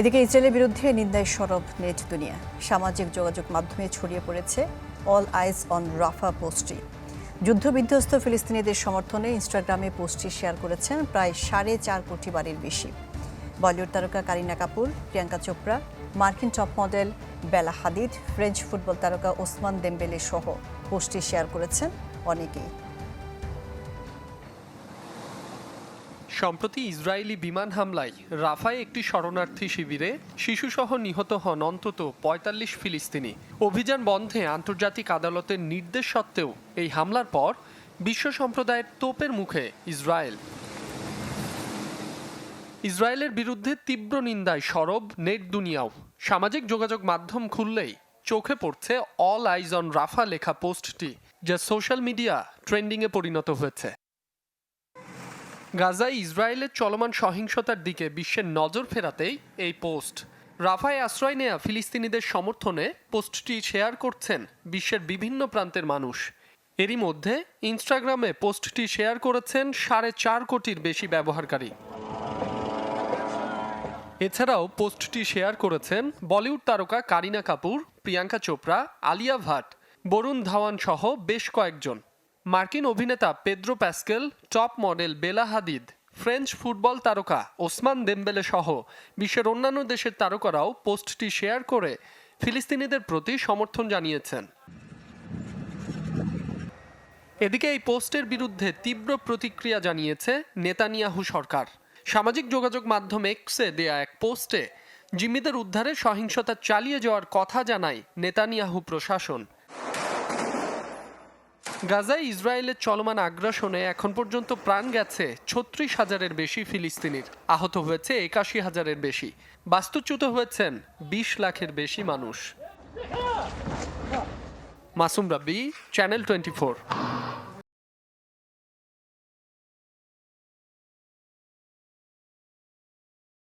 এদিকে ইসরায়েলের বিরুদ্ধে নিন্দায় সরব নেট দুনিয়া। সামাজিক যোগাযোগ মাধ্যমে ছড়িয়ে পড়েছে অল আইস অন রাফা পোস্টটি। যুদ্ধবিধ্বস্ত ফিলিস্তিনিদের সমর্থনে ইনস্টাগ্রামে পোস্টটি শেয়ার করেছেন প্রায় সাড়ে চার কোটি বাড়ির বেশি। বলিউড তারকা কারিনা কাপুর, প্রিয়াঙ্কা চোপড়া, মার্কিন top model Bella Hadid, French football তারকা ওসমান দেমবেলে সহ পোস্টটি শেয়ার করেছেন অনেকেই। সম্প্রতি ইসরায়েলি বিমান হামলায় রাফায় একটি শরণার্থী শিবিরে শিশুসহ নিহত হন অন্তত পঁয়তাল্লিশ ফিলিস্তিনি। অভিযান বন্ধে আন্তর্জাতিক আদালতের নির্দেশ সত্ত্বেও এই হামলার পর বিশ্ব সম্প্রদায়ের তোপের মুখে ইসরায়েল। ইসরায়েলের বিরুদ্ধে তীব্র নিন্দায় সরব নেট দুনিয়াও। সামাজিক যোগাযোগ মাধ্যম খুললেই চোখে পড়ছে অল আইজ অন রাফা লেখা পোস্টটি, যা সোশ্যাল মিডিয়া ট্রেন্ডিংয়ে পরিণত হয়েছে। গাজায় ইসরায়েলের চলমান সহিংসতার দিকে বিশ্বের নজর ফেরাতেই এই পোস্ট। রাফায় আশ্রয় নেয়া ফিলিস্তিনিদের সমর্থনে পোস্টটি শেয়ার করছেন বিশ্বের বিভিন্ন প্রান্তের মানুষ। এরই মধ্যে ইনস্টাগ্রামে পোস্টটি শেয়ার করেছেন সাড়ে চার কোটির বেশি ব্যবহারকারী। এছাড়াও পোস্টটি শেয়ার করেছেন বলিউড তারকা কারিনা কাপুর, প্রিয়াঙ্কা চোপড়া, আলিয়া ভাট, বরুণ ধাওয়ান সহ বেশ কয়েকজন। মার্কিন অভিনেতা Pedro Pascal, top model Bella Hadid, French football তারকা ওসমান দেমবেলে সহ বিশ্বের অন্যান্য দেশের তারকারাও পোস্টটি শেয়ার করে ফিলিস্তিনিদের প্রতি সমর্থন জানিয়েছেন। এদিকে এই পোস্টের বিরুদ্ধে তীব্র প্রতিক্রিয়া জানিয়েছে নেতানিয়াহু সরকার। সামাজিক যোগাযোগ মাধ্যম এক্সে দেয়া এক পোস্টে, জিম্মিদের উদ্ধারে সহিংসতা চালিয়ে যাওয়ার কথা জানায় নেতানিয়াহু প্রশাসন। গাজায় ইসরায়েলের চলমান আগ্রাসনে এখন পর্যন্ত প্রাণ গেছে ছত্রিশ হাজারের বেশি ফিলিস্তিনির। আহত হয়েছে একাশি হাজারের বেশি। বাস্তুচ্যুত হয়েছেন বিশ লাখের বেশি মানুষ। মাসুম রাব্বি চ্যানেল টোয়েন্টি